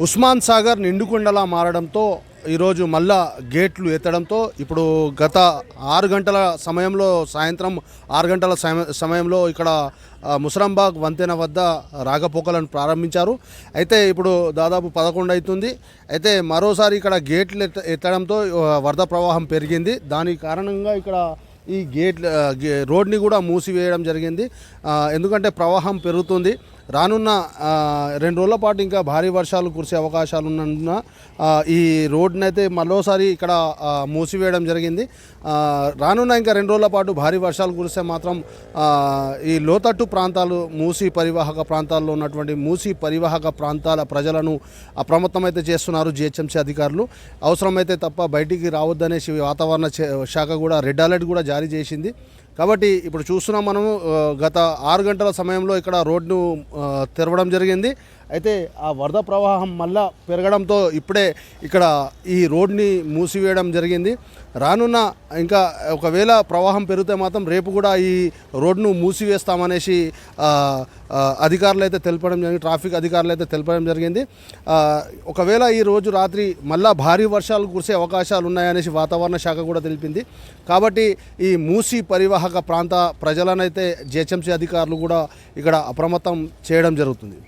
ఉస్మాన్ సాగర్ నిండుకుండలా మారడంతో ఈరోజు మళ్ళా గేట్లు ఎత్తడంతో ఇప్పుడు గత ఆరు గంటల సమయంలో సాయంత్రం ఆరు గంటల సమ- సమయంలో ఇక్కడ ముసరంబాగ్ వంతెన వద్ద రాకపోకలను ప్రారంభించారు. అయితే ఇప్పుడు దాదాపు పదకొండు అవుతుంది. అయితే మరోసారి ఇక్కడ గేట్లు ఎత్త ఎత్తడంతో వరద ప్రవాహం పెరిగింది. దాని కారణంగా ఇక్కడ ఈ గేట్ గే- రోడ్ని కూడా మూసివేయడం జరిగింది. ఎందుకంటే ప్రవాహం పెరుగుతుంది. రానున్న రెండు రోజుల పాటు ఇంకా భారీ వర్షాలు కురిసే అవకాశాలు ఉన్నందున ఈ రోడ్ని అయితే మరోసారి ఇక్కడ మూసివేయడం జరిగింది. రానున్న ఇంకా రెండు రోజుల పాటు భారీ వర్షాలు కురిస్తే మాత్రం ఈ లోతట్టు ప్రాంతాలు మూసి పరివాహక ప్రాంతాల్లో ఉన్నటువంటి మూసి పరివాహక ప్రాంతాల ప్రజలను అప్రమత్తమైతే చేస్తున్నారు జిహెచ్ఎంసీ అధికారులు. అవసరమైతే తప్ప బయటికి రావద్దనేసి వాతావరణ శాఖ కూడా రెడ్ అలర్ట్ కూడా జారీ చేసింది. కాబట్టి ఇప్పుడు చూస్తున్నాం మనము గత ఆరు గంటల సమయంలో ఇక్కడ రోడ్ను తెరవడం జరిగింది. అయితే ఆ వరద ప్రవాహం మళ్ళా పెరగడంతో ఇప్పుడే ఇక్కడ ఈ రోడ్ని మూసివేయడం జరిగింది. రానున్న ఇంకా ఒకవేళ ప్రవాహం పెరిగితే మాత్రం రేపు కూడా ఈ రోడ్ను మూసివేస్తామనేసి అధికారులు అయితే తెలపడం జరిగింది ట్రాఫిక్ అధికారులు అయితే తెలపడం జరిగింది. ఒకవేళ ఈ రోజు రాత్రి మళ్ళా భారీ వర్షాలు కురిసే అవకాశాలు ఉన్నాయనేసి వాతావరణ శాఖ కూడా తెలిపింది. కాబట్టి ఈ మూసి పరివాహ పరివాహక ప్రాంత ప్రజలనైతే జిహెచ్ఎంసీ అధికారులు కూడా ఇక్కడ అప్రమత్తం చేయడం జరుగుతుంది.